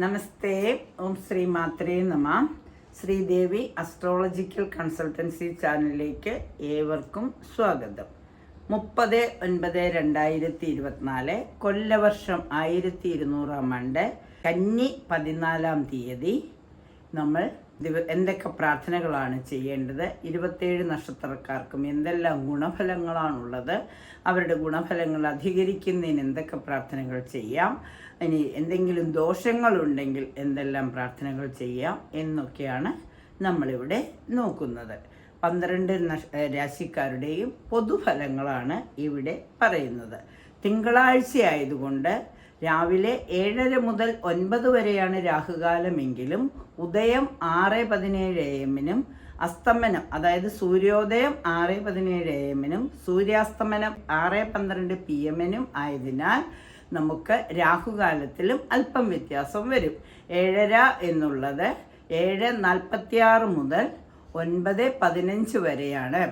നമസ്തേ. ഓം ശ്രീ മാത്രേ നമ. Sridevi astrological consultancy ചാനലിലേക്ക് ഏവർക്കും സ്വാഗതം. മുപ്പത് ഒൻപത് രണ്ടായിരത്തി ഇരുപത്തിനാല് കൊല്ലവർഷം ആയിരത്തി ഇരുന്നൂറാം ആണ്ട് കന്നി പതിനാലാം തീയതി നമ്മൾ എന്തൊക്കെ പ്രാർത്ഥനകളാണ് ചെയ്യേണ്ടത്? ഇരുപത്തേഴ് നക്ഷത്രക്കാർക്കും എന്തെല്ലാം ഗുണഫലങ്ങളാണുള്ളത്? അവരുടെ ഗുണഫലങ്ങൾ അധികരിക്കുന്നതിന് എന്തൊക്കെ പ്രാർത്ഥനകൾ ചെയ്യാം? ഇനി എന്തെങ്കിലും ദോഷങ്ങളുണ്ടെങ്കിൽ എന്തെല്ലാം പ്രാർത്ഥനകൾ ചെയ്യാം? എന്നൊക്കെയാണ് നമ്മളിവിടെ നോക്കുന്നത്. പന്ത്രണ്ട് രാശിക്കാരുടെയും പൊതുഫലങ്ങളാണ് ഇവിടെ പറയുന്നത്. തിങ്കളാഴ്ച ആയതുകൊണ്ട് രാവിലെ ഏഴര മുതൽ ഒൻപത് വരെയാണ് രാഹുകാലമെങ്കിലും ഉദയം ആറ് പതിനേഴ് എമ്മിനും അസ്തമനം അതായത് സൂര്യോദയം ആറ് പതിനേഴ് എമ്മിനും സൂര്യാസ്തമനം ആറ് പന്ത്രണ്ട് പി എമ്മിനും ആയതിനാൽ നമുക്ക് രാഹുകാലത്തിലും അല്പം വ്യത്യാസം വരും. ഏഴര എന്നുള്ളത് ഏഴ് നാൽപ്പത്തിയാറ് മുതൽ ഒൻപത് പതിനഞ്ച് വരെയാണ്.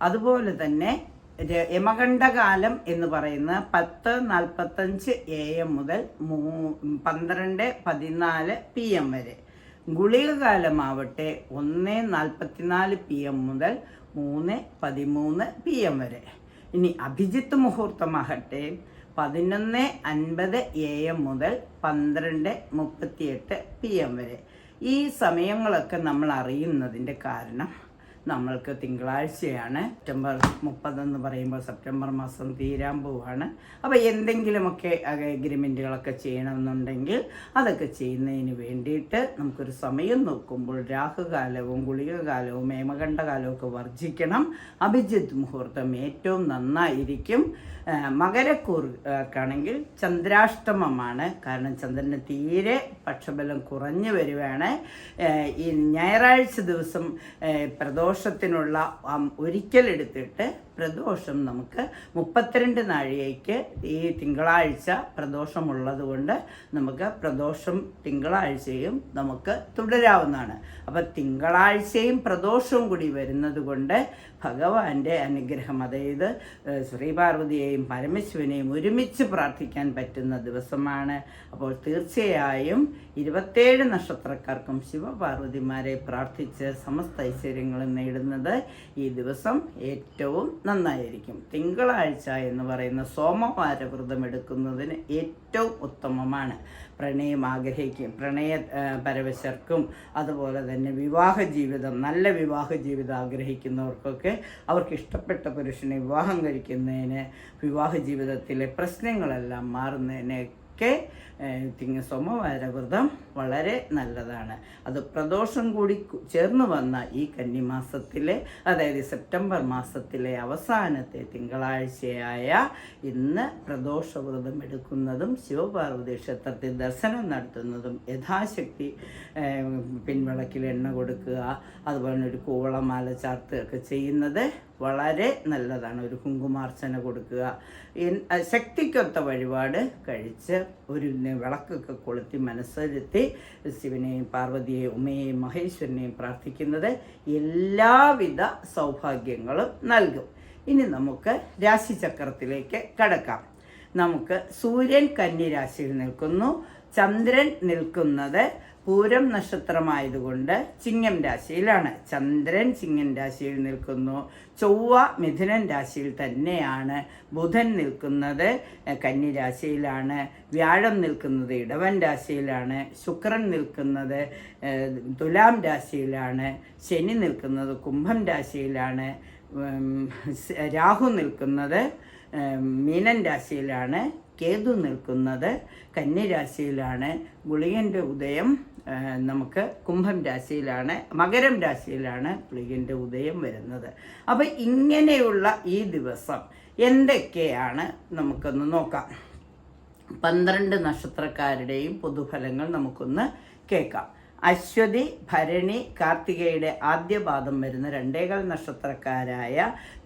അതുപോലെ തന്നെ യമകണ്ഠകാലം എന്ന് പറയുന്ന പത്ത് നാൽപ്പത്തഞ്ച് എ എം മുതൽ മൂ പന്ത്രണ്ട് പതിനാല് പി എം വരെ. ഗുളിക കാലമാവട്ടെ ഒന്ന് നാൽപ്പത്തിനാല് പി എം മുതൽ മൂന്ന് പതിമൂന്ന് പി എം വരെ. ഇനി അഭിജിത്ത് മുഹൂർത്തമാകട്ടെ. പതിനൊന്ന് അൻപത് എ എം മുതൽ പന്ത്രണ്ട് മുപ്പത്തിയെട്ട് പി എം വരെ. ഈ സമയങ്ങളൊക്കെ നമ്മൾ അറിയുന്നതിന്റെ കാരണം നമ്മൾക്ക് തിങ്കളാഴ്ചയാണ്. സെപ്റ്റംബർ മുപ്പതെന്ന് പറയുമ്പോൾ സെപ്റ്റംബർ മാസം തീരാൻ പോവാണ്. അപ്പോൾ എന്തെങ്കിലുമൊക്കെ അഗ്രിമെന്റുകളൊക്കെ ചെയ്യണമെന്നുണ്ടെങ്കിൽ അതൊക്കെ ചെയ്യുന്നതിന് വേണ്ടിയിട്ട് നമുക്കൊരു സമയം നോക്കുമ്പോൾ രാഹുകാലവും ഗുളികകാലവും മേമകണ്ഠകാലവും ഒക്കെ വർജിക്കണം. അഭിജിത്ത് മുഹൂർത്തം ഏറ്റവും നന്നായിരിക്കും. മകരക്കൂർക്കാണെങ്കിൽ ചന്ദ്രാഷ്ടമമാണ്. കാരണം ചന്ദ്രന് തീരെ പക്ഷബലം കുറഞ്ഞു ഏ, ഈ ഞായറാഴ്ച ദിവസം ഏ, പ്രദോഷത്തിനുള്ള ആം, ഒരിക്കലെടുത്തിട്ട് പ്രദോഷം നമുക്ക് മുപ്പത്തിരണ്ട് നാഴികയ്ക്ക് ഈ തിങ്കളാഴ്ച പ്രദോഷമുള്ളത് കൊണ്ട് നമുക്ക് പ്രദോഷം തിങ്കളാഴ്ചയും നമുക്ക് തുടരാവുന്നതാണ്. അപ്പം തിങ്കളാഴ്ചയും പ്രദോഷവും കൂടി വരുന്നത് കൊണ്ട് ഭഗവാന്റെ അനുഗ്രഹം അതായത് ശ്രീപാർവതിയെയും പരമശിവനെയും ഒരുമിച്ച് പ്രാർത്ഥിക്കാൻ പറ്റുന്ന ദിവസമാണ്. അപ്പോൾ തീർച്ചയായും ഇരുപത്തേഴ് നക്ഷത്രക്കാർക്കും ശിവപാർവതിമാരെ പ്രാർത്ഥിച്ച് സമസ്ത ഐശ്വര്യങ്ങളും നേടുന്നത് ഈ ദിവസം ഏറ്റവും നന്നായിരിക്കും. തിങ്കളാഴ്ച എന്ന് പറയുന്ന സോമവാര വ്രതം എടുക്കുന്നതിന് ഏറ്റവും ഉത്തമമാണ്. പ്രണയം ആഗ്രഹിക്കും പ്രണയ പരവശർക്കും അതുപോലെ തന്നെ വിവാഹ ജീവിതം നല്ല വിവാഹ ജീവിതം ആഗ്രഹിക്കുന്നവർക്കൊക്കെ അവർക്ക് ഇഷ്ടപ്പെട്ട പുരുഷനെ വിവാഹം കഴിക്കുന്നതിന് വിവാഹ ജീവിതത്തിലെ പ്രശ്നങ്ങളെല്ലാം മാറുന്നതിനൊക്കെ ഏഹ്, തിങ്ങ വാരവ്രതം വളരെ നല്ലതാണ്. അത് പ്രദോഷം കൂടി ചേർന്ന് വന്ന ഈ കന്നിമാസത്തിലെ അതായത് സെപ്റ്റംബർ മാസത്തിലെ അവസാനത്തെ തിങ്കളാഴ്ചയായ ഇന്ന് പ്രദോഷവ്രതം എടുക്കുന്നതും ശിവപാർവതി ക്ഷേത്രത്തിൽ ദർശനം നടത്തുന്നതും യഥാശക്തി പിൻവിളക്കിൽ എണ്ണ കൊടുക്കുക അതുപോലെ ഒരു കൂവളമാല ചാർത്തുകയൊക്കെ ചെയ്യുന്നത് വളരെ നല്ലതാണ്. ഒരു കുങ്കുമാർച്ചന കൊടുക്കുക. ശക്തിക്കൊത്ത വഴിപാട് കഴിച്ച് ഒരു വിളക്കൊക്കെ കൊളുത്തി മനസ്സിരുത്തി ശിവനെയും പാർവതിയെയും ഉമയെയും മഹേശ്വരനെയും പ്രാർത്ഥിക്കുന്നത് എല്ലാവിധ സൗഭാഗ്യങ്ങളും നൽകും. ഇനി നമുക്ക് രാശിചക്രത്തിലേക്ക് കടക്കാം. നമുക്ക് സൂര്യൻ കന്നി രാശിയിൽ നിൽക്കുന്നു. ചന്ദ്രൻ നിൽക്കുന്നത് പൂരം നക്ഷത്രമായതുകൊണ്ട് ചിങ്ങം രാശിയിലാണ്. ചന്ദ്രൻ ചിങ്ങം രാശിയിൽ നിൽക്കുന്നു. ചൊവ്വ മിഥുനൻ രാശിയിൽ തന്നെയാണ്. ബുധൻ നിൽക്കുന്നത് കന്നി രാശിയിലാണ്. വ്യാഴം നിൽക്കുന്നത് ഇടവൻ രാശിയിലാണ്. ശുക്രൻ നിൽക്കുന്നത് തുലാം രാശിയിലാണ്. ശനി നിൽക്കുന്നത് കുംഭം രാശിയിലാണ്. രാഹു നിൽക്കുന്നത് മീനൻ രാശിയിലാണ് കേതു നിൽക്കുന്നത്. കന്നി രാശിയിലാണ് ഗുളികന്റെ ഉദയം. നമുക്ക് കുംഭം രാശിയിലാണ് മകരം രാശിയിലാണ് ഗുളികന്റെ ഉദയം വരുന്നത്. അപ്പോൾ ഇങ്ങനെയുള്ള ഈ ദിവസം എന്തൊക്കെയാണ് നമുക്കൊന്ന് നോക്കാം. പന്ത്രണ്ട് നക്ഷത്രക്കാരുടെയും പൊതുഫലങ്ങൾ നമുക്കൊന്ന് കേൾക്കാം. അശ്വതി ഭരണി കാർത്തികയുടെ ആദ്യ പാദം വരുന്ന രണ്ടേകാൽ നക്ഷത്രക്കാരായ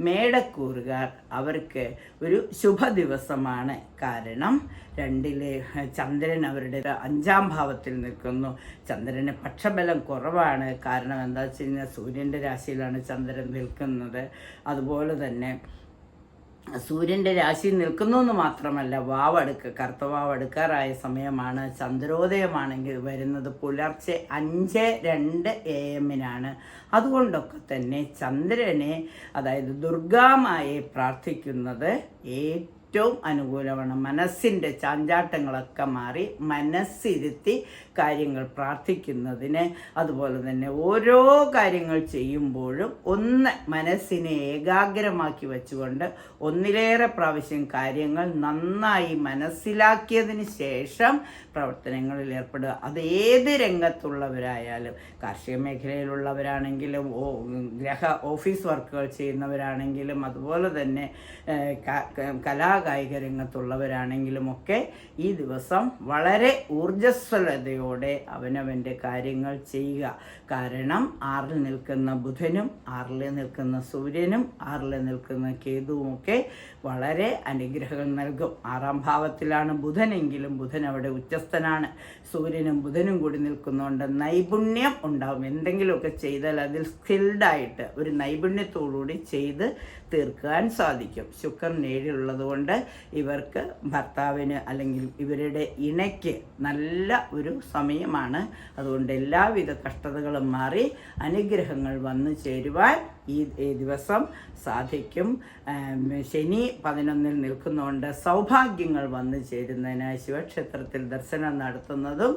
മേടക്കൂറുകാർ അവർക്ക് ഒരു ശുഭ ദിവസമാണ് കാരണം രണ്ടിലെ ചന്ദ്രൻ അവരുടെ അഞ്ചാം ഭാവത്തിൽ നിൽക്കുന്നു. ചന്ദ്രന് പക്ഷബലം കുറവാണ്. കാരണം എന്താ വെച്ച് കഴിഞ്ഞാൽ സൂര്യന്റെ രാശിയിലാണ് ചന്ദ്രൻ നിൽക്കുന്നത്. അതുപോലെ തന്നെ സൂര്യന്റെ രാശി നിൽക്കുന്നു എന്ന് മാത്രമല്ല വാവടുക്ക് കറുത്ത വാവടുക്കാറായ സമയമാണ് ചന്ദ്രോദയമാണെങ്കിൽ വരുന്നത് പുലർച്ചെ അഞ്ച് രണ്ട് എ എമ്മിനാണ് അതുകൊണ്ടൊക്കെ തന്നെ ചന്ദ്രനെ അതായത് ദുർഗാമായെ പ്രാർത്ഥിക്കുന്നത് ഏറ്റവും അനുകൂലമാണ്. മനസ്സിന്റെ ചാഞ്ചാട്ടങ്ങളൊക്കെ മാറി മനസ്സിരുത്തി കാര്യങ്ങൾ പ്രാർത്ഥിക്കുന്നതിന് അതുപോലെ തന്നെ ഓരോ കാര്യങ്ങൾ ചെയ്യുമ്പോഴും ഒന്ന് മനസ്സിനെ ഏകാഗ്രമാക്കി വെച്ചുകൊണ്ട് ഒന്നിലേറെ പ്രാവശ്യം കാര്യങ്ങൾ നന്നായി മനസ്സിലാക്കിയതിന് ശേഷം പ്രവർത്തനങ്ങളിൽ ഏർപ്പെടുക. അത് ഏത് രംഗത്തുള്ളവരായാലും കാർഷിക മേഖലയിലുള്ളവരാണെങ്കിലും ഗ്രഹ ഓഫീസ് വർക്കുകൾ ചെയ്യുന്നവരാണെങ്കിലും അതുപോലെ തന്നെ കലാകായിക രംഗത്തുള്ളവരാണെങ്കിലും ഒക്കെ ഈ ദിവസം വളരെ ഊർജസ്വലതയോടെ അവനവന്റെ കാര്യങ്ങൾ ചെയ്യുക. കാരണം ആറിൽ നിൽക്കുന്ന ബുധനും ആറിൽ നിൽക്കുന്ന സൂര്യനും ആറിൽ നിൽക്കുന്ന കേതുവുമൊക്കെ വളരെ അനുഗ്രഹങ്ങൾ നൽകും. ആറാം ഭാവത്തിലാണ് ബുധനെങ്കിലും ബുധൻ അവിടെ ഉച്ചസ്ഥനാണ്. സൂര്യനും ബുധനും കൂടി നിൽക്കുന്നതുകൊണ്ട് നൈപുണ്യം ഉണ്ടാവും. എന്തെങ്കിലുമൊക്കെ ചെയ്താൽ അതിൽ സ്കിൽഡായിട്ട് ഒരു നൈപുണ്യത്തോടുകൂടി ചെയ്ത് തീർക്കാൻ സാധിക്കും. ശുക്രൻ ഏഴിലുള്ളത് കൊണ്ട് ഇവർക്ക് ഭർത്താവിന് അല്ലെങ്കിൽ ഇവരുടെ ഇണയ്ക്ക് നല്ല ഒരു സമയമാണ്. അതുകൊണ്ട് എല്ലാവിധ കഷ്ടതകളും മാറി അനുഗ്രഹങ്ങൾ വന്നു ചേരുവാൻ ഈ ദിവസം സാധിക്കും. ശനി പതിനൊന്നിൽ നിൽക്കുന്നതുകൊണ്ട് സൗഭാഗ്യങ്ങൾ വന്നു ചേരുന്നതിന് ശിവക്ഷേത്രത്തിൽ ദർശനം നടത്തുന്നതും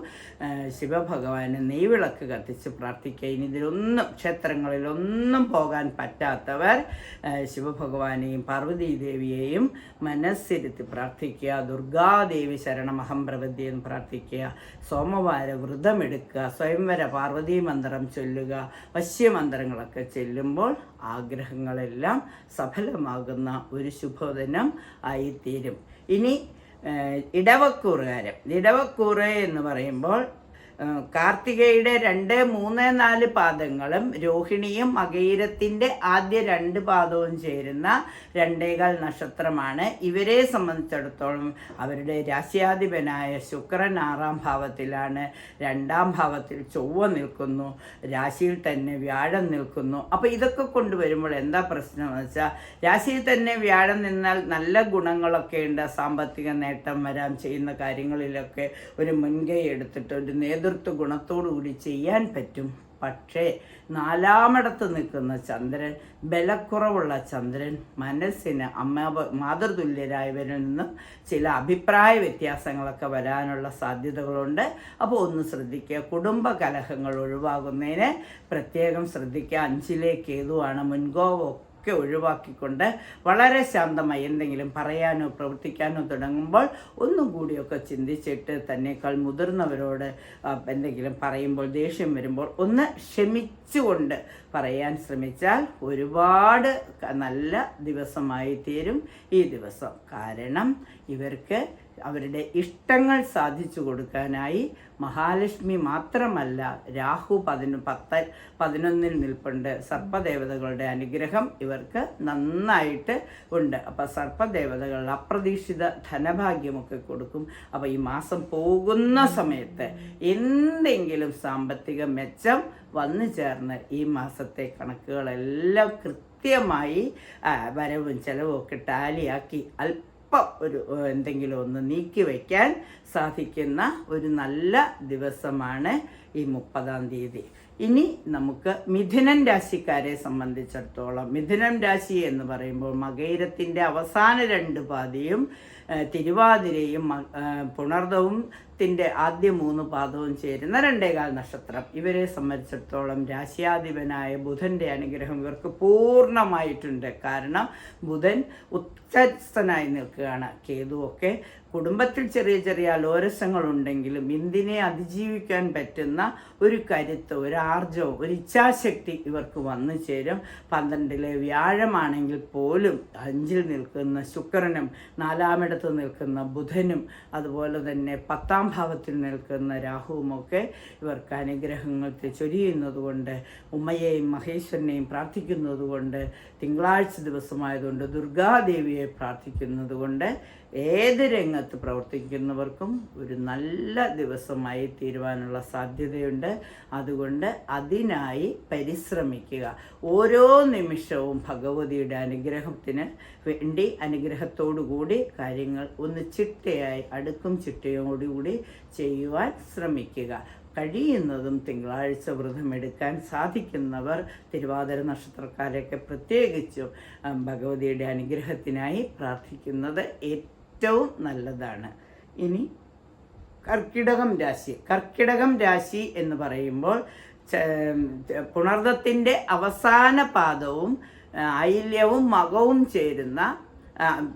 ശിവഭഗവാന് നെയ്വിളക്ക് കത്തിച്ച് പ്രാർത്ഥിക്കുക. ഇനി ഇതിലൊന്നും ക്ഷേത്രങ്ങളിലൊന്നും പോകാൻ പറ്റാത്തവർ ശിവഭഗവാനെയും പാർവതീദേവിയെയും മനസ്സിരുത്തി പ്രാർത്ഥിക്കുക. ദുർഗാദേവി ശരണമഹം പ്രവൃത്തി എന്ന് പ്രാർത്ഥിക്കുക. സോമവാര വ്രതമെടുക്കുക. സ്വയംവര പാർവതീ മന്ത്രം ചൊല്ലുക. വശ്യമന്ത്രങ്ങളൊക്കെ ചെല്ലുമ്പോൾ ആഗ്രഹങ്ങളെല്ലാം സഫലമാകുന്ന ഒരു ശുഭദിനം ആയിത്തീരും. ഇനി ഇടവക്കൂറുകാരൻ. ഇടവക്കൂറ് എന്ന് പറയുമ്പോൾ കാർത്തികയുടെ രണ്ട് മൂന്ന് നാല് പാദങ്ങളും രോഹിണിയും മകയിരത്തിന്റെ ആദ്യ രണ്ട് പാദവും ചേരുന്ന രണ്ടേകാൽ നക്ഷത്രമാണ്. ഇവരെ സംബന്ധിച്ചിടത്തോളം അവരുടെ രാശിയാധിപനായ ശുക്രൻ ആറാം ഭാവത്തിലാണ്. രണ്ടാം ഭാവത്തിൽ ചൊവ്വ നിൽക്കുന്നു രാശിയിൽ തന്നെ വ്യാഴം നിൽക്കുന്നു. അപ്പോൾ ഇതൊക്കെ കൊണ്ടുവരുമ്പോൾ എന്താ പ്രശ്നം എന്ന് വെച്ചാൽ രാശിയിൽ തന്നെ വ്യാഴം നിന്നാൽ നല്ല ഗുണങ്ങളൊക്കെ ഉണ്ട്. സാമ്പത്തിക നേട്ടം വരാൻ ചെയ്യുന്ന കാര്യങ്ങളിലൊക്കെ ഒരു മുൻകൈ എടുത്തിട്ട് ഒരു നേതൃത്വ ഗുണത്തോടു കൂടി ചെയ്യാൻ പറ്റും. പക്ഷേ നാലാമിടത്ത് നിൽക്കുന്ന ചന്ദ്രൻ ബലക്കുറവുള്ള ചന്ദ്രൻ മനസ്സിന് അമ്മ മാതൃതുല്യരായവരിൽ നിന്നും ചില അഭിപ്രായ വ്യത്യാസങ്ങളൊക്കെ വരാനുള്ള സാധ്യതകളുണ്ട്. അപ്പോൾ ഒന്ന് ശ്രദ്ധിക്കുക. കുടുംബ കലഹങ്ങൾ ഒഴിവാകുന്നതിന് പ്രത്യേകം ശ്രദ്ധിക്കുക. അഞ്ചിലേക്ക് ഏതുവാണ് മുൻകോവോ ഒക്കെ ഒഴിവാക്കിക്കൊണ്ട് വളരെ ശാന്തമായി എന്തെങ്കിലും പറയാനോ പ്രവർത്തിക്കാനോ തുടങ്ങുമ്പോൾ ഒന്നും കൂടിയൊക്കെ ചിന്തിച്ചിട്ട് തന്നേക്കാൾ മുതിർന്നവരോട് എന്തെങ്കിലും പറയുമ്പോൾ ദേഷ്യം വരുമ്പോൾ ഒന്ന് ക്ഷമിച്ചുകൊണ്ട് പറയാൻ ശ്രമിച്ചാൽ ഒരുപാട് നല്ല ദിവസമായി തീരും ഈ ദിവസം. കാരണം ഇവർക്ക് അവരുടെ ഇഷ്ടങ്ങൾ സാധിച്ചു കൊടുക്കാനായി മഹാലക്ഷ്മി മാത്രമല്ല രാഹു പതിനു പത്ത് പതിനൊന്നിൽ നിൽപ്പുണ്ട്. സർപ്പദേവതകളുടെ അനുഗ്രഹം ഇവർക്ക് നന്നായിട്ട് ഉണ്ട്. അപ്പോൾ സർപ്പദേവതകൾ അപ്രതീക്ഷിത ധനഭാഗ്യമൊക്കെ കൊടുക്കും. അപ്പോൾ ഈ മാസം പോകുന്ന സമയത്ത് എന്തെങ്കിലും സാമ്പത്തിക മെച്ചം വന്നു ചേർന്ന് ഈ മാസത്തെ കണക്കുകളെല്ലാം കൃത്യമായി വരവും ചെലവും ഒക്കെ ടാലിയാക്കി അല്പം ഒരു എന്തെങ്കിലും ഒന്ന് നീക്കി വയ്ക്കാൻ സാധിക്കുന്ന ഒരു നല്ല ദിവസമാണ് ഈ മുപ്പതാം തീയതി. ഇനി നമുക്ക് മിഥുനൻ രാശിക്കാരെ സംബന്ധിച്ചിടത്തോളം മിഥുനം രാശി എന്ന് പറയുമ്പോൾ മകൈരത്തിന്റെ അവസാന രണ്ട് പാതിയും തിരുവാതിരയും പുണർദവും ത്തിന്റെ ആദ്യ മൂന്ന് പാദവും ചേരുന്ന രണ്ടേകാൽ നക്ഷത്രം. ഇവരെ സംബന്ധിച്ചിടത്തോളം രാശിയാധിപനായ ബുധന്റെ അനുഗ്രഹം ഇവർക്ക് പൂർണമായിട്ടുണ്ട്. കാരണം ബുധൻ ഉച്ചസ്ഥനായി നിൽക്കുകയാണ് കേതുവൊക്കെ കുടുംബത്തിൽ ചെറിയ ചെറിയ അലോരസങ്ങളുണ്ടെങ്കിലും ഇന്തിനെ അതിജീവിക്കാൻ പറ്റുന്ന ഒരു കരുത്ത് ഒരു ആർജവും ഒരു ഇച്ഛാശക്തി ഇവർക്ക് വന്നു ചേരും. പന്ത്രണ്ടിലെ വ്യാഴമാണെങ്കിൽ പോലും അഞ്ചിൽ നിൽക്കുന്ന ശുക്രനും നാലാമിടത്ത് നിൽക്കുന്ന ബുധനും അതുപോലെ തന്നെ പത്താം ഭാവത്തിൽ നിൽക്കുന്ന രാഹുവുമൊക്കെ ഇവർക്ക് അനുഗ്രഹങ്ങൾ ചൊരിയുന്നതുകൊണ്ട് ഉമ്മയെയും മഹേശ്വരനെയും പ്രാർത്ഥിക്കുന്നതുകൊണ്ട് തിങ്കളാഴ്ച ദിവസമായതുകൊണ്ട് ദുർഗാദേവിയെ പ്രാർത്ഥിക്കുന്നതുകൊണ്ട് ഏത് രംഗത്തും പ്രവർത്തിക്കുന്നവർക്കും ഒരു നല്ല ദിവസമായി തീരുവാനുള്ള സാധ്യതയുണ്ട്. അതുകൊണ്ട് അതിനായി പരിശ്രമിക്കുക. ഓരോ നിമിഷവും ഭഗവതിയുടെ അനുഗ്രഹത്തിന് വേണ്ടി കൂടി കാര്യങ്ങൾ ഒന്ന് ചിട്ടയായി അടുക്കും ചിട്ടയോടുകൂടി ചെയ്യുവാൻ ശ്രമിക്കുക. കഴിയുന്നതും തിങ്കളാഴ്ച വ്രതമെടുക്കാൻ സാധിക്കുന്നവർ തിരുവാതിര നക്ഷത്രക്കാരെയൊക്കെ പ്രത്യേകിച്ചും ഭഗവതിയുടെ അനുഗ്രഹത്തിനായി പ്രാർത്ഥിക്കുന്നത് ഏറ്റവും നല്ലതാണ്. ഇനി കർക്കിടകം രാശി. കർക്കിടകം രാശി എന്ന് പറയുമ്പോൾ പുണർദത്തിന്റെ അവസാന പാദവും ഐല്യവും മകവും ചേരുന്ന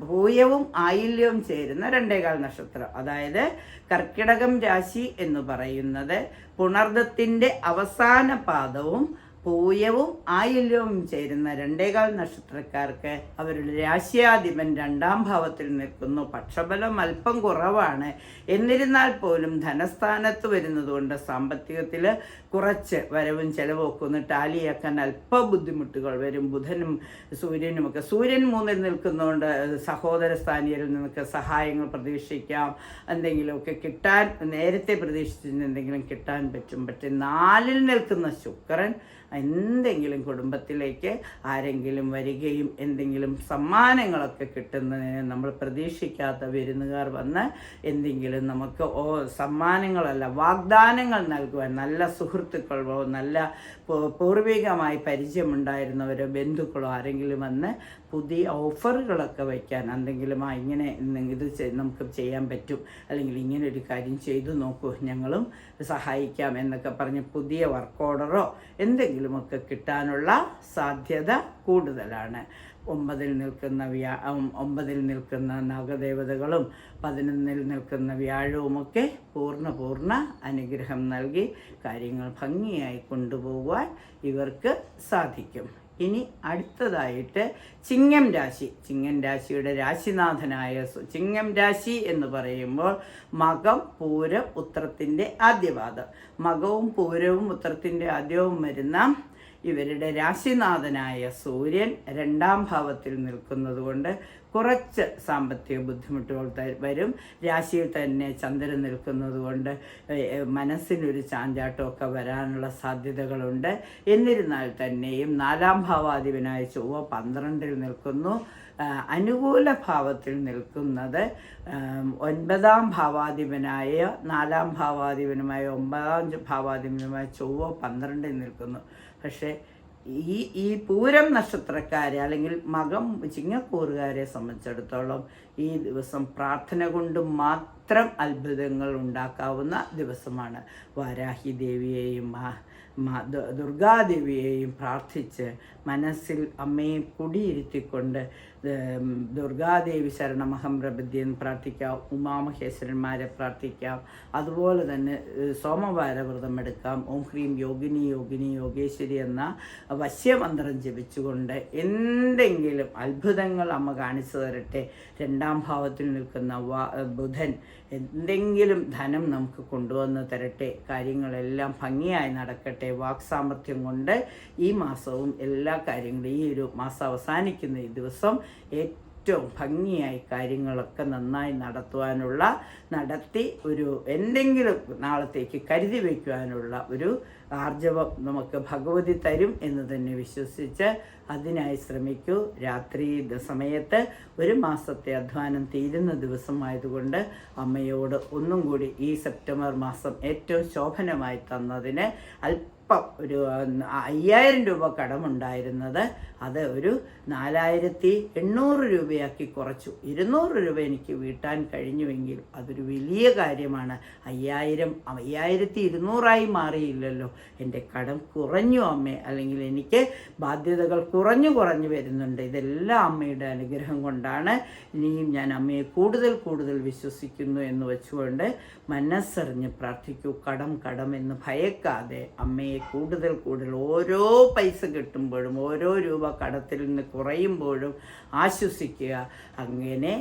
ഭൂയവും ആയില്യവും ചേരുന്ന രണ്ടേകാൽ നക്ഷത്രം. അതായത് കർക്കിടകം രാശി എന്ന് പറയുന്നത് പുണർദത്തിന്റെ അവസാന പാദവും പൂയവും ആയില്യവും ചേരുന്ന രണ്ടേകാൽ നക്ഷത്രക്കാർക്ക് അവരുടെ രാശ്യാധിപൻ രണ്ടാം ഭാവത്തിൽ നിൽക്കുന്നു. പക്ഷബലം അല്പം കുറവാണ്. എന്നിരുന്നാൽ പോലും ധനസ്ഥാനത്ത് വരുന്നതുകൊണ്ട് സാമ്പത്തികത്തിൽ കുറച്ച് വരവും ചെലവും ഒക്കെ ഒന്ന് ടാലിയാക്കാൻ അല്പ ബുദ്ധിമുട്ടുകൾ വരും. ബുധനും സൂര്യനുമൊക്കെ സൂര്യൻ മൂന്നിൽ നിൽക്കുന്നതുകൊണ്ട് സഹോദര സ്ഥാനീയരിൽ നിന്നൊക്കെ സഹായങ്ങൾ പ്രതീക്ഷിക്കാം. എന്തെങ്കിലുമൊക്കെ കിട്ടാൻ നേരത്തെ പ്രതീക്ഷിച്ചിരുന്ന എന്തെങ്കിലും കിട്ടാൻ പറ്റും. പക്ഷെ നാലിൽ നിൽക്കുന്ന ശുക്രൻ എന്തെങ്കിലും കുടുംബത്തിലേക്ക് ആരെങ്കിലും വരികയും എന്തെങ്കിലും സമ്മാനങ്ങളൊക്കെ കിട്ടുന്നതിന് നമ്മൾ പ്രതീക്ഷിക്കാത്ത വിരുന്നുകാർ വന്ന് എന്തെങ്കിലും നമുക്ക് ഓ സമ്മാനങ്ങളല്ല വാഗ്ദാനങ്ങൾ നൽകുവാൻ നല്ല സുഹൃത്തുക്കളോ നല്ല പൂർവികമായി പരിചയമുണ്ടായിരുന്നവരോ ബന്ധുക്കളോ ആരെങ്കിലും വന്ന് പുതിയ ഓഫറുകളൊക്കെ വയ്ക്കാൻ എന്തെങ്കിലും ആ ഇങ്ങനെ ഇത് നമുക്ക് ചെയ്യാൻ പറ്റും അല്ലെങ്കിൽ ഇങ്ങനെ ഒരു കാര്യം ചെയ്തു നോക്കൂ ഞങ്ങളും സഹായിക്കാം എന്നൊക്കെ പറഞ്ഞ് പുതിയ വർക്ക് ഓർഡറോ എന്തെങ്കിലുമൊക്കെ കിട്ടാനുള്ള സാധ്യത കൂടുതലാണ്. ഒമ്പതിൽ നിൽക്കുന്ന വ്യാ ഒമ്പതിൽ നിൽക്കുന്ന നാഗദേവതകളും പതിനൊന്നിൽ നിൽക്കുന്ന വ്യാഴവുമൊക്കെ പൂർണ പൂർണ അനുഗ്രഹം നൽകി കാര്യങ്ങൾ ഭംഗിയായി കൊണ്ടുപോകുവാൻ ഇവർക്ക് സാധിക്കും. ഇനി അടുത്തതായിട്ട് ചിങ്ങം രാശി. ചിങ്ങം രാശിയുടെ രാശിനാഥനായ ചിങ്ങം രാശി എന്ന് പറയുമ്പോൾ മകം പൂരം ഉത്രത്തിന്റെ ആദ്യപാദം. മകവും പൂരവും ഉത്രത്തിന്റെ ആദ്യവും വരുന്ന ഇവരുടെ രാശിനാഥനായ സൂര്യൻ രണ്ടാം ഭാവത്തിൽ നിൽക്കുന്നത് കൊണ്ട് കുറച്ച് സാമ്പത്തിക ബുദ്ധിമുട്ടുകൾ വരും. രാശിയിൽ തന്നെ ചന്ദ്രൻ നിൽക്കുന്നത് കൊണ്ട് മനസ്സിനൊരു ചാഞ്ചാട്ടമൊക്കെ വരാനുള്ള സാധ്യതകളുണ്ട്. എന്നിരുന്നാൽ തന്നെയും നാലാം ഭാവാധിപനായ ചൊവ്വ പന്ത്രണ്ടിൽ നിൽക്കുന്നു. അനുകൂല ഭാവത്തിൽ നിൽക്കുന്നത് ഒൻപതാം ഭാവാധിപനായ നാലാം ഭാവാധിപനുമായ ഒമ്പതാം ഭാവാധിപനുമായ ചൊവ്വ പന്ത്രണ്ടിൽ നിൽക്കുന്നു. പക്ഷേ ഈ ഈ പൂരം നക്ഷത്രക്കാരെ അല്ലെങ്കിൽ മകം ചിങ്ങക്കൂറുകാരെ സംബന്ധിച്ചിടത്തോളം ഈ ദിവസം പ്രാർത്ഥന കൊണ്ട് മാത്രം അത്ഭുതങ്ങൾ ഉണ്ടാക്കാവുന്ന ദിവസമാണ്. വാരാഹി ദേവിയെയും ദുർഗാദേവിയെയും പ്രാർത്ഥിച്ച് മനസ്സിൽ അമ്മയെ കുടിയിരുത്തിക്കൊണ്ട് ദുർഗാദേവി ശരണമഹം എന്ന് പ്രാർത്ഥിക്കാം. ഉമാമഹേശ്വരന്മാരെ പ്രാർത്ഥിക്കാം. അതുപോലെ തന്നെ സോമവാര വ്രതം എടുക്കാം. ഓം ഹ്രീം യോഗിനി യോഗിനി യോഗേശ്വരി എന്ന വശ്യമന്ത്രം ജപിച്ചുകൊണ്ട് എന്തെങ്കിലും അത്ഭുതങ്ങൾ അമ്മ കാണിച്ചു തരട്ടെ. രണ്ടാം ഭാവത്തിൽ നിൽക്കുന്ന ബുധൻ എന്തെങ്കിലും ധനം നമുക്ക് കൊണ്ടുവന്ന് തരട്ടെ. കാര്യങ്ങളെല്ലാം ഭംഗിയായി നടക്കട്ടെ. വാക്സാമർത്ഥ്യം കൊണ്ട് ഈ മാസവും എല്ലാ കാര്യങ്ങളും ഈ ഒരു മാസം അവസാനിക്കുന്ന ഈ ദിവസം ഏറ്റവും ഭംഗിയായി കാര്യങ്ങളൊക്കെ നന്നായി നടത്തുവാനുള്ള നടത്തി ഒരു എന്തെങ്കിലും നാളത്തേക്ക് കരുതി വയ്ക്കുവാനുള്ള ഒരു ആർജവം നമുക്ക് ഭഗവതി തരും എന്ന് തന്നെ വിശ്വസിച്ച് അതിനായി ശ്രമിക്കൂ. രാത്രി സമയത്ത് ഒരു മാസത്തെ അധ്വാനം തീരുന്ന ദിവസമായതുകൊണ്ട് അമ്മയോട് ഒന്നും കൂടി ഈ സെപ്റ്റംബർ മാസം ഏറ്റവും ശോഭനമായി തന്നതിന് അല്പം ഒരു ആ, അയ്യായിരം രൂപ കടമുണ്ടായിരുന്നത് അത് ഒരു നാലായിരത്തി എണ്ണൂറ് രൂപയാക്കി കുറച്ചു. ഇരുന്നൂറ് രൂപ എനിക്ക് വീട്ടാൻ കഴിഞ്ഞുവെങ്കിൽ അതൊരു വലിയ കാര്യമാണ്. അയ്യായിരം അയ്യായിരത്തി ഇരുന്നൂറായി മാറിയില്ലല്ലോ. എന്റെ കടം കുറഞ്ഞു അമ്മേ. അല്ലെങ്കിൽ എനിക്ക് ബാധ്യതകൾ കുറഞ്ഞു കുറഞ്ഞു വരുന്നുണ്ട്. ഇതെല്ലാം അമ്മയുടെ അനുഗ്രഹം കൊണ്ടാണ് ഇനിയും ഞാൻ അമ്മയെ കൂടുതൽ കൂടുതൽ വിശ്വസിക്കുന്നു എന്ന് വെച്ചുകൊണ്ട് മനസ്സറിഞ്ഞ് പ്രാർത്ഥിക്കൂ. കടം കടം എന്ന് ഭയക്കാതെ അമ്മയെ കൂടുതൽ കൂടുതൽ ഓരോ പൈസ കിട്ടുമ്പോഴും ഓരോ രൂപ കടത്തിൽ നിന്ന് കുറയുമ്പോഴും ആശ്വസിക്കുക. അങ്ങനെ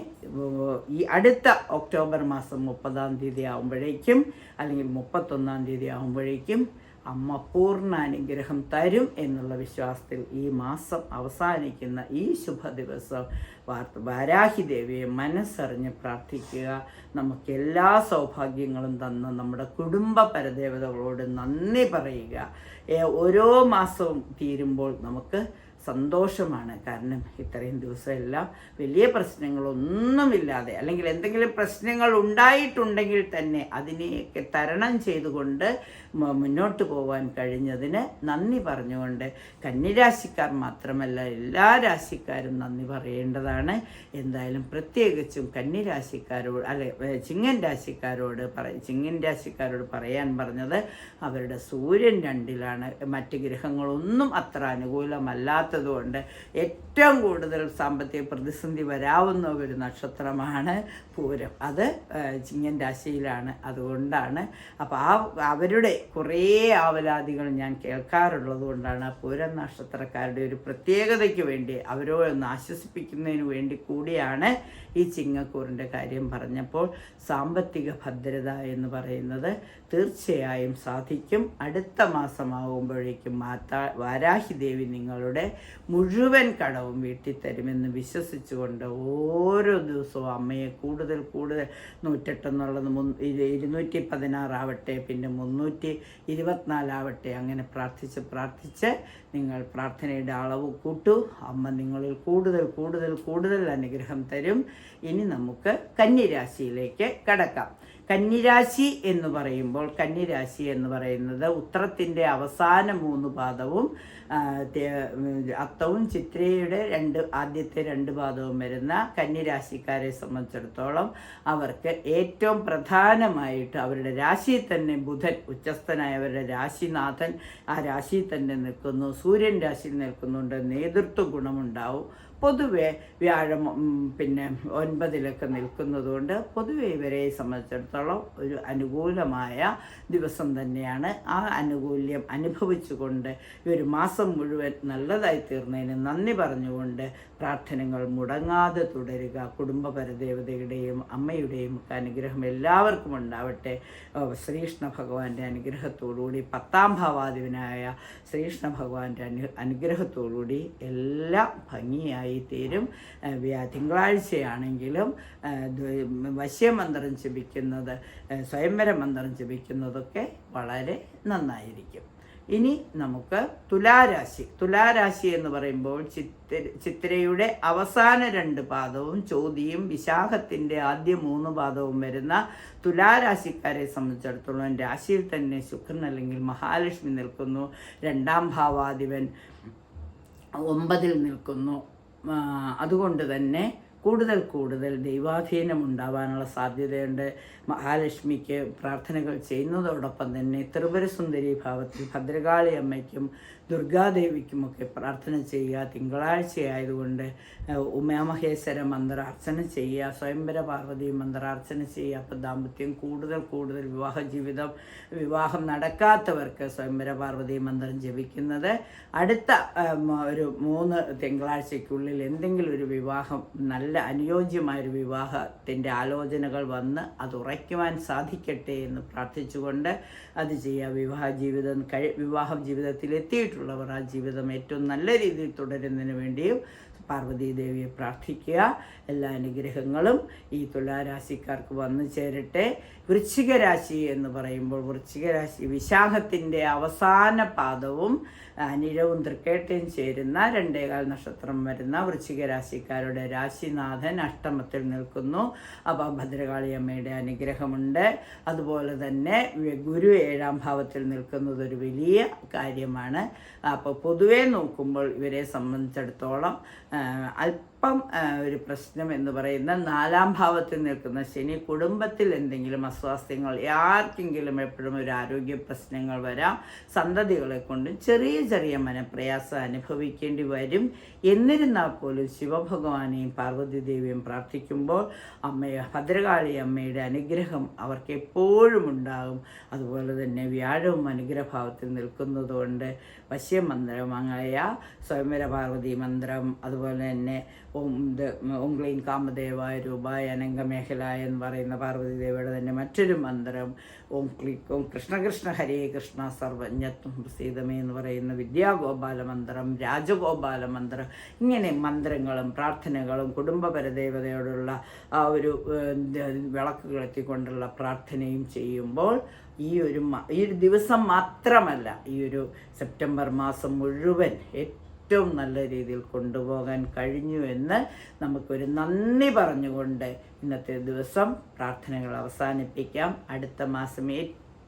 ഈ അടുത്ത ഒക്ടോബർ മാസം മുപ്പതാം തീയതി ആകുമ്പോഴേക്കും അല്ലെങ്കിൽ മുപ്പത്തൊന്നാം തീയതി ആകുമ്പോഴേക്കും അമ്മ പൂർണ അനുഗ്രഹം തരും എന്നുള്ള വിശ്വാസത്തിൽ ഈ മാസം അവസാനിക്കുന്ന ഈ ശുഭ ദിവസം വാർത്ത വാരാഹി ദേവിയെ മനസ്സറിഞ്ഞ് പ്രാർത്ഥിക്കുക. നമുക്ക് എല്ലാ സൗഭാഗ്യങ്ങളും തന്ന് നമ്മുടെ കുടുംബ പരദേവതകളോട് നന്ദി പറയുക. ഓരോ മാസവും തീരുമ്പോൾ നമുക്ക് സന്തോഷമാണ്. കാരണം ഇത്രയും ദിവസം എല്ലാം വലിയ പ്രശ്നങ്ങളൊന്നുമില്ലാതെ അല്ലെങ്കിൽ എന്തെങ്കിലും പ്രശ്നങ്ങൾ ഉണ്ടായിട്ടുണ്ടെങ്കിൽ തന്നെ അതിനെയൊക്കെ തരണം ചെയ്തുകൊണ്ട് മുന്നോട്ട് പോകാൻ കഴിഞ്ഞതിന് നന്ദി പറഞ്ഞുകൊണ്ട് കന്നിരാശിക്കാർ മാത്രമല്ല എല്ലാ രാശിക്കാരും നന്ദി പറയേണ്ടതാണ്. എന്തായാലും പ്രത്യേകിച്ചും കന്നിരാശിക്കാരോട് അല്ലെ ചിങ്ങൻ രാശിക്കാരോട് പറ ചിങ്ങൻ രാശിക്കാരോട് പറയാൻ പറഞ്ഞത് അവരുടെ സൂര്യൻ രണ്ടിലാണ്. മറ്റ് ഗ്രഹങ്ങളൊന്നും അത്ര അനുകൂലമല്ലാത്തതുകൊണ്ട് ഏറ്റവും കൂടുതൽ സാമ്പത്തിക പ്രതിസന്ധി വരാവുന്ന ഒരു നക്ഷത്രമാണ് പൂരം. അത് ചിങ്ങൻ രാശിയിലാണ്. അതുകൊണ്ടാണ്. അപ്പോൾ ആ അവരുടെ കുറേ ആവലാതികൾ ഞാൻ കേൾക്കാറുള്ളത് കൊണ്ടാണ് പൂരം നക്ഷത്രക്കാരുടെ ഒരു പ്രത്യേകതയ്ക്ക് വേണ്ടി അവരോ ഒന്ന് ആശ്വസിപ്പിക്കുന്നതിന് വേണ്ടി കൂടിയാണ് ഈ ചിങ്ങക്കൂറിന്റെ കാര്യം പറഞ്ഞപ്പോൾ സാമ്പത്തിക ഭദ്രത എന്ന് പറയുന്നത്. തീർച്ചയായും സാധിക്കും. അടുത്ത മാസമാകുമ്പോഴേക്കും മാതാ വാരാഹി ദേവി നിങ്ങളുടെ മുഴുവൻ കടവും വീട്ടിൽ തരുമെന്ന് വിശ്വസിച്ചുകൊണ്ട് ഓരോ ദിവസവും അമ്മയെ കൂടുതൽ കൂടുതൽ നൂറ്റെട്ടെന്നുള്ളത് മുൻ ഇരു- ഇരുന്നൂറ്റി പതിനാറാവട്ടെ പിന്നെ മുന്നൂറ്റി ഇരുപത്തിനാലാവട്ടെ അങ്ങനെ പ്രാർത്ഥിച്ച് പ്രാർത്ഥിച്ച് നിങ്ങൾ പ്രാർത്ഥനയുടെ അളവ് കൂട്ടൂ. അമ്മ നിങ്ങളിൽ കൂടുതൽ കൂടുതൽ കൂടുതൽ അനുഗ്രഹം തരും. ഇനി നമുക്ക് കന്നിരാശിയിലേക്ക് കടക്കാം. കന്നിരാശി എന്ന് പറയുമ്പോൾ കന്നിരാശി എന്ന് പറയുന്നത് ഉത്രത്തിന്റെ അവസാന മൂന്ന് പാദവും അത്തവും ചിത്രയുടെ രണ്ട് ആദ്യത്തെ രണ്ട് പാദവും വരുന്ന കന്നിരാശിക്കാരെ സംബന്ധിച്ചിടത്തോളം അവർക്ക് ഏറ്റവും പ്രധാനമായിട്ട് അവരുടെ രാശിയിൽ തന്നെ ബുധൻ ഉച്ചസ്ഥനായ അവരുടെ രാശിനാഥൻ ആ രാശിയിൽ തന്നെ നിൽക്കുന്നു. സൂര്യൻ രാശിയിൽ നിൽക്കുന്നുണ്ട്. നേതൃത്വ ഗുണമുണ്ടാവും. പൊതുവെ വ്യാഴം പിന്നെ ഒൻപതിലൊക്കെ നിൽക്കുന്നതുകൊണ്ട് പൊതുവെ ഇവരെ സംബന്ധിച്ചിടത്തോളം ഒരു അനുകൂലമായ ദിവസം തന്നെയാണ്. ആ അനുകൂല്യം അനുഭവിച്ചുകൊണ്ട് ഈ ഒരു മാസം മുഴുവൻ നല്ലതായി തീർന്നതിന് നന്ദി പറഞ്ഞുകൊണ്ട് പ്രാർത്ഥനകൾ മുടങ്ങാതെ തുടരുക. കുടുംബ പരദേവതയുടെയും അമ്മയുടെയും ഒക്കെ അനുഗ്രഹം എല്ലാവർക്കും ഉണ്ടാവട്ടെ. ശ്രീകൃഷ്ണ ഭഗവാന്റെ അനുഗ്രഹത്തോടുകൂടി പത്താം ഭാവാധിപനായ ശ്രീകൃഷ്ണ ഭഗവാന്റെ അനു അനുഗ്രഹത്തോടുകൂടി എല്ലാം ഭംഗിയായി തീരും ഏഹ് തിങ്കളാഴ്ചയാണെങ്കിലും വശ്യമന്ത്രം ജപിക്കുന്നത് സ്വയംവര മന്ത്രം ജപിക്കുന്നതൊക്കെ വളരെ നന്നായിരിക്കും. ഇനി നമുക്ക് തുലാരാശി. തുലാരാശി എന്ന് പറയുമ്പോൾ ചിത്ര ചിത്രയുടെ അവസാന രണ്ട് പാദവും ചോതിയും വിശാഖത്തിന്റെ ആദ്യ മൂന്ന് പാദവും വരുന്ന തുലാരാശിക്കാരെ സംബന്ധിച്ചിടത്തോളം രാശിയിൽ തന്നെ ശുക്രൻ അല്ലെങ്കിൽ മഹാലക്ഷ്മി നിൽക്കുന്നു. രണ്ടാം ഭാവാധിപൻ ഒമ്പതിൽ നിൽക്കുന്നു. അതുകൊണ്ട് തന്നെ കൂടുതൽ കൂടുതൽ ദൈവാധീനം ഉണ്ടാവാനുള്ള സാധ്യതയുണ്ട്. മഹാലക്ഷ്മിക്ക് പ്രാർത്ഥനകൾ ചെയ്യുന്നതോടൊപ്പം തന്നെ ത്രിപുരസുന്ദരി ഭാവത്തിൽ ഭദ്രകാളി അമ്മയ്ക്കും ദുർഗാദേവിക്കുമൊക്കെ പ്രാർത്ഥന ചെയ്യുക. തിങ്കളാഴ്ചയായതുകൊണ്ട് ഉമാമഹേശ്വര മന്ത്രാർച്ചന ചെയ്യുക. സ്വയംവര പാർവതി മന്ത്രാർച്ചന ചെയ്യുക. അപ്പം ദാമ്പത്യം കൂടുതൽ കൂടുതൽ വിവാഹ ജീവിതം വിവാഹം നടക്കാത്തവർക്ക് സ്വയംവര പാർവതി മന്ത്രം ജപിക്കുന്നത്. അടുത്ത ഒരു മൂന്ന് തിങ്കളാഴ്ചയ്ക്കുള്ളിൽ എന്തെങ്കിലും ഒരു വിവാഹം നല്ല അനുയോജ്യമായൊരു വിവാഹത്തിന്റെ ആലോചനകൾ വന്ന് അത് ഉറയ്ക്കുവാൻ സാധിക്കട്ടെ എന്ന് പ്രാർത്ഥിച്ചുകൊണ്ട് അത് ചെയ്യുക. വിവാഹ ജീവിതം കഴി വിവാഹ ജീവിതത്തിൽ എത്തിയിട്ടുള്ളവർ ആ ജീവിതം ഏറ്റവും നല്ല രീതിയിൽ തുടരുന്നതിന് വേണ്ടിയും പാർവതീ ദേവിയെ പ്രാർത്ഥിക്കുക. എല്ലാ അനുഗ്രഹങ്ങളും ഈ തുലാരാശിക്കാർക്ക് വന്നു ചേരട്ടെ. വൃശ്ചിക രാശി എന്ന് പറയുമ്പോൾ വൃശ്ചിക രാശി വിശാഖത്തിന്റെ അവസാന പാദവും അനിഴവും തൃക്കേട്ടയും ചേരുന്ന രണ്ടേകാൽ നക്ഷത്രം വരുന്ന വൃശ്ചിക രാശിക്കാരുടെ രാശിനാഥൻ അഷ്ടമത്തിൽ നിൽക്കുന്നു. അപ്പോൾ ഭദ്രകാളി അമ്മയുടെ അനുഗ്രഹമുണ്ട്. അതുപോലെ തന്നെ ഗുരു ഏഴാം ഭാവത്തിൽ നിൽക്കുന്നത് ഒരു വലിയ കാര്യമാണ്. അപ്പോൾ പൊതുവേ നോക്കുമ്പോൾ ഇവരെ സംബന്ധിച്ചിടത്തോളം ആ, അല്പം ഒരു പ്രശ്നം എന്ന് പറയുന്ന നാലാം ഭാവത്തിൽ നിൽക്കുന്ന ശനി കുടുംബത്തിൽ എന്തെങ്കിലും അസ്വാസ്ഥ്യങ്ങൾ ആർക്കെങ്കിലും എപ്പോഴും ഒരു ആരോഗ്യ പ്രശ്നങ്ങൾ വരാം സന്തതികളെ കൊണ്ട് ചെറിയ ചെറിയ മനപ്രയാസം അനുഭവിക്കേണ്ടി വരും. എന്നിരുന്നാൽ പോലും ശിവഭഗവാനെയും പാർവതി ദേവിയും പ്രാർത്ഥിക്കുമ്പോൾ അമ്മയെ ഭദ്രകാളി അമ്മയുടെ അനുഗ്രഹം അവർക്ക് എപ്പോഴും ഉണ്ടാകും. അതുപോലെ തന്നെ വ്യാഴവും അനുഗ്രഹഭാവത്തിൽ നിൽക്കുന്നതുകൊണ്ട് വശ്യമന്ത്രമായ സ്വയംവര പാർവതി മന്ത്രം അതുപോലെ തന്നെ ഓം ഇത് ഓംഗ്ലീൻ കാമദേവായ രൂപായ അനംഗമേഖലായ എന്ന് പറയുന്ന പാർവതി ദേവിയുടെ തന്നെ മറ്റൊരു മന്ത്രം. ഓം ക്ലി ഓം കൃഷ്ണകൃഷ്ണ കൃഷ്ണ ഹരേ കൃഷ്ണ സർവജ്ഞത്വം പ്രസീതമേ എന്ന് പറയുന്ന വിദ്യാഗോപാല മന്ത്രം രാജഗോപാല മന്ത്രം. ഇങ്ങനെ മന്ത്രങ്ങളും പ്രാർത്ഥനകളും കുടുംബപരദേവതയോടുള്ള ആ ഒരു വിളക്ക് കിളത്തിക്കൊണ്ടുള്ള പ്രാർത്ഥനയും ചെയ്യുമ്പോൾ ഈ ഒരു ഈ ഒരു ദിവസം മാത്രമല്ല ഈ ഒരു സെപ്റ്റംബർ മാസം മുഴുവൻ ഏറ്റവും നല്ല രീതിയിൽ കൊണ്ടുപോകാൻ കഴിഞ്ഞു എന്ന് നമുക്കൊരു നന്ദി പറഞ്ഞുകൊണ്ട് ഇന്നത്തെ ദിവസം പ്രാർത്ഥനകൾ അവസാനിപ്പിക്കാം. അടുത്ത മാസം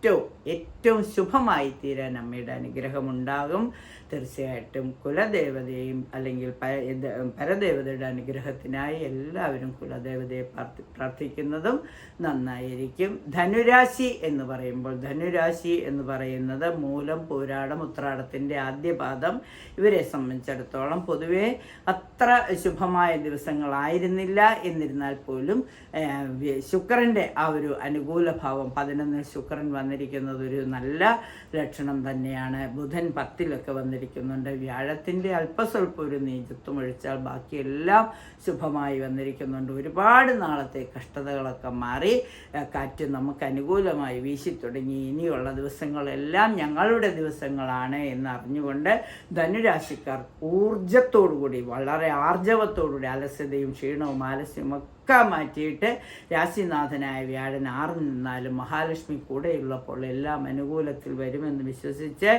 ഏറ്റവും ഏറ്റവും ശുഭമായി തീരാൻ അമ്മയുടെ അനുഗ്രഹമുണ്ടാകും. തീർച്ചയായിട്ടും കുലദേവതയും അല്ലെങ്കിൽ പരദേവതയുടെ അനുഗ്രഹത്തിനായി എല്ലാവരും കുലദേവതയെ പ്രാർത്ഥിക്കുന്നതും നന്നായിരിക്കും. ധനുരാശി എന്ന് പറയുമ്പോൾ ധനുരാശി എന്ന് പറയുന്നത് മൂലം പോരാടം ഉത്രാടത്തിന്റെ ആദ്യ പാദം. ഇവരെ സംബന്ധിച്ചിടത്തോളം പൊതുവേ അത്ര ശുഭമായ ദിവസങ്ങളായിരുന്നില്ല. എന്നിരുന്നാൽ പോലും ശുക്രന്റെ ആ ഒരു അനുകൂല ഭാവം പതിനൊന്നിൽ ശുക്രൻ വന്നിരിക്കുന്നത് ഒരു നല്ല ലക്ഷണം തന്നെയാണ്. ബുധൻ പത്തിലൊക്കെ വന്നിരിക്കുന്നുണ്ട്. വ്യാഴത്തിന്റെ അല്പസ്വല്പം ഒരു നീചത്വം ഒഴിച്ചാൽ ബാക്കിയെല്ലാം ശുഭമായി വന്നിരിക്കുന്നുണ്ട്. ഒരുപാട് നാളത്തെ കഷ്ടതകളൊക്കെ മാറി കാറ്റ് നമുക്ക് അനുകൂലമായി വീശി തുടങ്ങി ഇനിയുള്ള ദിവസങ്ങളെല്ലാം ഞങ്ങളുടെ ദിവസങ്ങളാണ് എന്ന് അറിഞ്ഞുകൊണ്ട് ധനുരാശിക്കാർ ഊർജത്തോടുകൂടി വളരെ ആർജവത്തോടുകൂടി അലസ്യതയും ക്ഷീണവും ആലസ്യവും ഒക്കെ മാറ്റിയിട്ട് രാശിനാഥനായ വ്യാഴൻ ആറ് നിന്നാലും മഹാലക്ഷ്മി കൂടെയുള്ളപ്പോൾ എല്ലാം അനുകൂലത്തിൽ വരുമെന്ന് വിശ്വസിച്ച്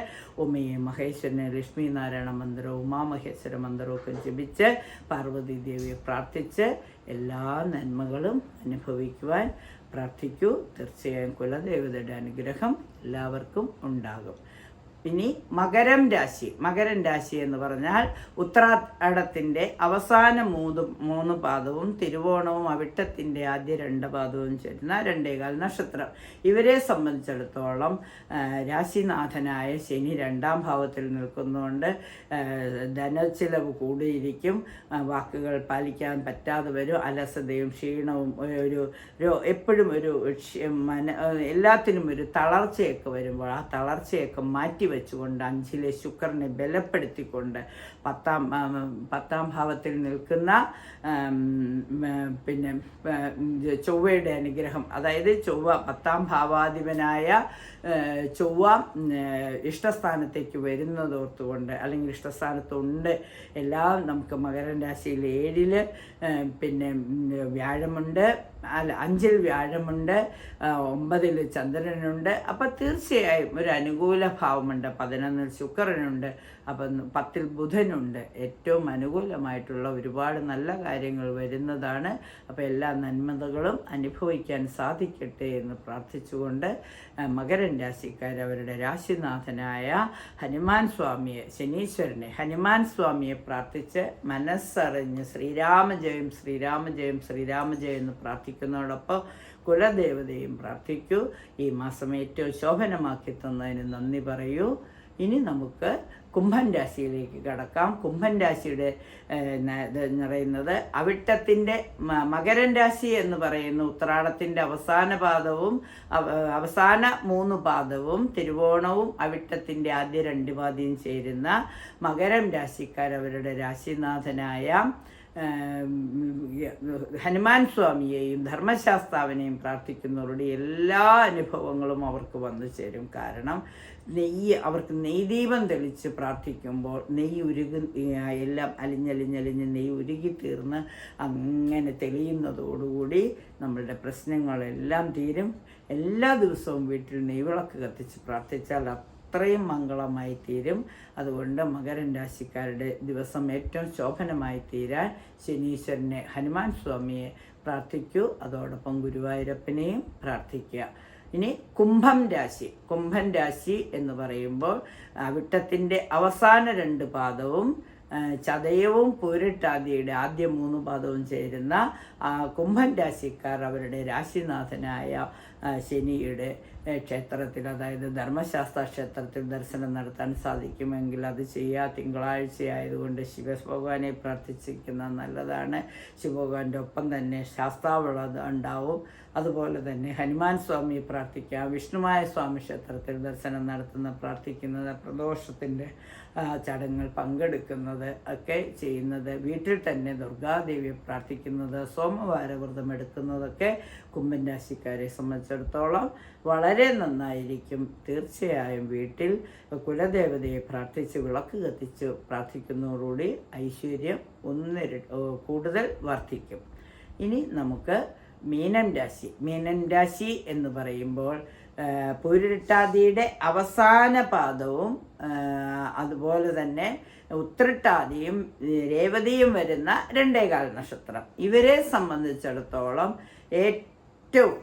ഉമയെ മഹേശ്വരനെ ലക്ഷ്മി നാരായണ മന്ദിരവും ഉമാമഹേശ്വര മന്ദിരവും ഒക്കെ ജപിച്ച് പാർവതി ദേവിയെ പ്രാർത്ഥിച്ച് എല്ലാ നന്മകളും അനുഭവിക്കുവാൻ പ്രാർത്ഥിക്കൂ. തീർച്ചയായും കുലദേവതയുടെ അനുഗ്രഹം എല്ലാവർക്കും ഉണ്ടാകും. ഇനി മകരം രാശി മകരം രാശി എന്ന് പറഞ്ഞാൽ ഉത്രാടത്തിന്റെ അവസാന മൂന്ന് മൂന്ന് പാദവും തിരുവോണവും അവിട്ടത്തിന്റെ ആദ്യ രണ്ട് പാദവും ചേരുന്ന രണ്ടേകാൽ നക്ഷത്രം. ഇവരെ സംബന്ധിച്ചിടത്തോളം രാശിനാഥനായ ശനി രണ്ടാം ഭാവത്തിൽ നിൽക്കുന്നതുകൊണ്ട് ധന ധനച്ചിലവ് കൂടിയിരിക്കും. വാക്കുകൾ പാലിക്കാൻ പറ്റാതെ വരും. അലസതയും ക്ഷീണവും ഒരു എപ്പോഴും ഒരു മന എല്ലാത്തിനും ഒരു തളർച്ചയൊക്കെ വരുമ്പോൾ ആ തളർച്ചയൊക്കെ മാറ്റി വെച്ചുകൊണ്ട് അഞ്ചിലെ ശുക്രനെ ബലപ്പെടുത്തിക്കൊണ്ട് പത്താം പത്താം ഭാവത്തിൽ നിൽക്കുന്ന പിന്നെ ചൊവ്വയുടെ അനുഗ്രഹം. അതായത് ചൊവ്വ പത്താം ഭാവാധിപനായ ചൊവ്വ ഇഷ്ടസ്ഥാനത്തേക്ക് വരുന്നതോർത്തുകൊണ്ട് അല്ലെങ്കിൽ ഇഷ്ടസ്ഥാനത്തുണ്ട്. എല്ലാം നമുക്ക് മകരൻ രാശിയിൽ ഏഴിൽ പിന്നെ വ്യാഴമുണ്ട്. അല്ല അഞ്ചിൽ വ്യാഴമുണ്ട് ഒമ്പതിൽ ചന്ദ്രനുണ്ട്. അപ്പം തീർച്ചയായും ഒരു അനുകൂല ഭാവമുണ്ട് പതിനൊന്നിൽ ശുക്രനുണ്ട്. അപ്പം പത്തിൽ ബുധനുണ്ട്. ഏറ്റവും അനുകൂലമായിട്ടുള്ള ഒരുപാട് നല്ല കാര്യങ്ങൾ വരുന്നതാണ്. അപ്പോൾ എല്ലാ നന്മതകളും അനുഭവിക്കാൻ സാധിക്കട്ടെ എന്ന് പ്രാർത്ഥിച്ചുകൊണ്ട് മകരൻ രാശിക്കാർ അവരുടെ രാശിനാഥനായ ഹനുമാൻ സ്വാമിയെ ശനീശ്വരനെ ഹനുമാൻ സ്വാമിയെ പ്രാർത്ഥിച്ച് മനസ്സറിഞ്ഞ് ശ്രീരാമജയം ശ്രീരാമജയം ശ്രീരാമജയം എന്ന് പ്രാർത്ഥിക്കുന്നതോടൊപ്പം കുലദേവതയും പ്രാർത്ഥിക്കൂ. ഈ മാസം ഏറ്റവും ശോഭനമാക്കി തന്നതിന് നന്ദി പറയൂ. ഇനി നമുക്ക് കുംഭൻ രാശിയിലേക്ക് കടക്കാം. കുംഭൻ രാശിയുടെ എന്ന് പറയുന്നത് അവിട്ടത്തിന്റെ മകരൻ രാശി എന്ന് പറയുന്ന ഉത്രാടത്തിന്റെ അവസാന പാദവും അവസാന മൂന്ന് പാദവും തിരുവോണവും അവിട്ടത്തിന്റെ ആദ്യ രണ്ട് പാതിയും ചേരുന്ന മകരം രാശിക്കാർ അവരുടെ രാശിനാഥനായ ഹനുമാൻ സ്വാമിയെയും ധർമ്മശാസ്താവിനെയും പ്രാർത്ഥിക്കുന്നവരുടെ എല്ലാ അനുഭവങ്ങളും അവർക്ക് വന്നു ചേരും. കാരണം നെയ്യ് അവർക്ക് നെയ്ദീപം തെളിച്ച് പ്രാർത്ഥിക്കുമ്പോൾ നെയ്യ് ഉരുകി എല്ലാം അലിഞ്ഞലിഞ്ഞലിഞ്ഞ് നെയ്യ് ഉരുകി തീർന്ന് അങ്ങനെ തെളിയുന്നതോടുകൂടി നമ്മളുടെ പ്രശ്നങ്ങളെല്ലാം തീരും. എല്ലാ ദിവസവും വീട്ടിൽ നെയ്വിളക്ക് കത്തിച്ച് പ്രാർത്ഥിച്ചാൽ അത്രയും മംഗളമായി തീരും. അതുകൊണ്ട് മകരൻ രാശിക്കാരുടെ ദിവസം ഏറ്റവും ശോഭനമായി തീരാൻ ശനീശ്വരനെ ഹനുമാൻ സ്വാമിയെ പ്രാർത്ഥിക്കൂ. അതോടൊപ്പം ഗുരുവായൂരപ്പനെയും പ്രാർത്ഥിക്കുക. ഇനി കുംഭം രാശി. കുംഭൻ രാശി എന്ന് പറയുമ്പോൾ വിട്ടത്തിന്റെ അവസാന രണ്ട് പാദവും ചതയവും പൂരിട്ടാദിയുടെ ആദ്യ മൂന്ന് പാദവും ചേരുന്ന കുംഭൻ രാശിക്കാർ അവരുടെ രാശിനാഥനായ ശനിയുടെ ക്ഷേത്രത്തിൽ അതായത് ധർമ്മശാസ്ത്ര ക്ഷേത്രത്തിൽ ദർശനം നടത്താൻ സാധിക്കുമെങ്കിൽ അത് ചെയ്യുക തിങ്കളാഴ്ച ആയതുകൊണ്ട് ശിവഭഗവാനെ പ്രാർത്ഥിച്ചിരിക്കുന്നത് നല്ലതാണ്. ശിവഭഗവാന്റെ ഒപ്പം തന്നെ ശാസ്താവുള്ളത് ഉണ്ടാവും. അതുപോലെ തന്നെ ഹനുമാൻ സ്വാമി പ്രാർത്ഥിക്കുക വിഷ്ണുമായ സ്വാമി ക്ഷേത്രത്തിൽ ദർശനം നടത്തുന്ന പ്രാർത്ഥിക്കുന്നത് പ്രദോഷത്തിന്റെ ചടങ്ങുകൾ പങ്കെടുക്കുന്നത് ഒക്കെ ചെയ്യുന്നത് വീട്ടിൽ തന്നെ ദുർഗാദേവിയെ പ്രാർത്ഥിക്കുന്നത് സോമവാര വ്രതം എടുക്കുന്നതൊക്കെ കുംഭൻ രാശിക്കാരെ സംബന്ധിച്ചിടത്തോളം വളരെ നന്നായിരിക്കും. തീർച്ചയായും വീട്ടിൽ കുലദേവതയെ പ്രാർത്ഥിച്ച് വിളക്ക് കത്തിച്ച് പ്രാർത്ഥിക്കുന്നതോടുകൂടി ഐശ്വര്യം ഒന്നിര കൂടുതൽ വർദ്ധിക്കും. ഇനി നമുക്ക് മീനം രാശി. മീനം രാശി എന്ന് പറയുമ്പോൾ പൂരിട്ടാതിയുടെ അവസാന പാദവും അതുപോലെ തന്നെ ഉത്രട്ടാതിയും രേവതിയും വരുന്ന രണ്ടേകാൽ നക്ഷത്രം. ഇവരെ സംബന്ധിച്ചിടത്തോളം ഏറ്റവും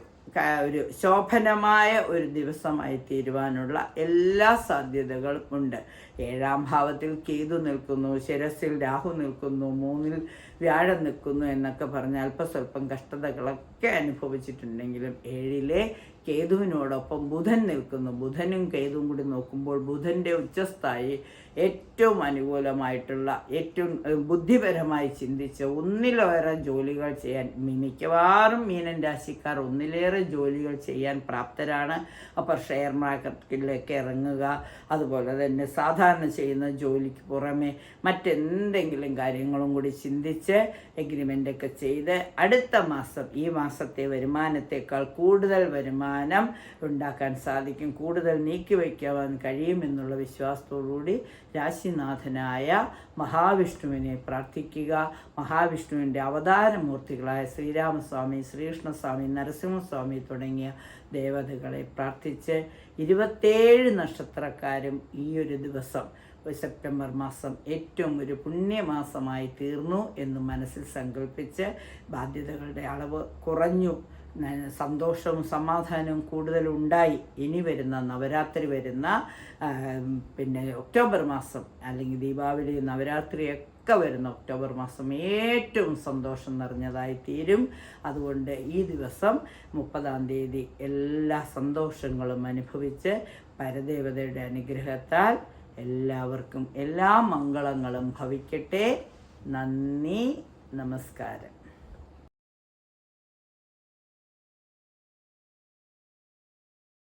ഒരു ശോഭനമായ ഒരു ദിവസമായി തീരുവാനുള്ള എല്ലാ സാധ്യതകളും ഉണ്ട്. ഏഴാം ഭാവത്തിൽ കേതു നിൽക്കുന്നു ശിരസിൽ രാഹു നിൽക്കുന്നു മൂന്നിൽ വ്യാഴം നിൽക്കുന്നു എന്നൊക്കെ പറഞ്ഞ് അല്പസ്വല്പം കഷ്ടതകളൊക്കെ അനുഭവിച്ചിട്ടുണ്ടെങ്കിലും ഏഴിലെ കേതുവിനോടൊപ്പം ബുധൻ നിൽക്കുന്നു. ബുധനും കേതുവും കൂടി നോക്കുമ്പോൾ ബുധന്റെ ഉച്ചസ്ഥായി ഏറ്റവും അനുകൂലമായിട്ടുള്ള ഏറ്റവും ബുദ്ധിപരമായി ചിന്തിച്ച് ഒന്നിലേറെ ജോലികൾ ചെയ്യാൻ മിക്കവാറും മീനൻ രാശിക്കാർ ഒന്നിലേറെ ജോലികൾ ചെയ്യാൻ പ്രാപ്തരാണ്. അപ്പോൾ ഷെയർ മാർക്കറ്റിലേക്ക് ഇറങ്ങുക അതുപോലെ തന്നെ സാധാരണ ചെയ്യുന്ന ജോലിക്ക് പുറമെ മറ്റെന്തെങ്കിലും കാര്യങ്ങളും കൂടി ചിന്തിച്ച് എഗ്രിമെന്റ് ഒക്കെ ചെയ്ത് അടുത്ത മാസം ഈ മാസത്തെ വരുമാനത്തേക്കാൾ കൂടുതൽ വരുമാനം ഉണ്ടാക്കാൻ സാധിക്കും. കൂടുതൽ നീക്കിവയ്ക്കുവാൻ കഴിയുമെന്നുള്ള വിശ്വാസത്തോടുകൂടി രാശിനാഥനായ മഹാവിഷ്ണുവിനെ പ്രാർത്ഥിക്കുക. മഹാവിഷ്ണുവിന്റെ അവതാരമൂർത്തികളായ ശ്രീരാമസ്വാമി ശ്രീകൃഷ്ണസ്വാമി നരസിംഹസ്വാമി തുടങ്ങിയ ദേവതകളെ പ്രാർത്ഥിച്ച് ഇരുപത്തേഴ് നക്ഷത്രക്കാരും ഈ ഒരു ദിവസം സെപ്റ്റംബർ മാസം ഏറ്റവും ഒരു പുണ്യമാസമായി തീർന്നു എന്ന് മനസ്സിൽ സങ്കല്പിച്ച് ബാധ്യതകളുടെ അളവ് കുറഞ്ഞു. സന്തോഷവും സമാധാനവും കൂടുതലുണ്ടായി. ഇനി വരുന്ന നവരാത്രി വരുന്ന പിന്നെ ഒക്ടോബർ മാസം അല്ലെങ്കിൽ ദീപാവലി നവരാത്രിയൊക്കെ വരുന്ന ഒക്ടോബർ മാസം ഏറ്റവും സന്തോഷം നിറഞ്ഞതായി തീരും. അതുകൊണ്ട് ഈ ദിവസം മുപ്പതാം തീയതി എല്ലാ സന്തോഷങ്ങളും അനുഭവിച്ച് പരദേവതയുടെ അനുഗ്രഹത്താൽ എല്ലാവർക്കും എല്ലാ മംഗളങ്ങളും ഭവിക്കട്ടെ. നന്ദി നമസ്കാരം.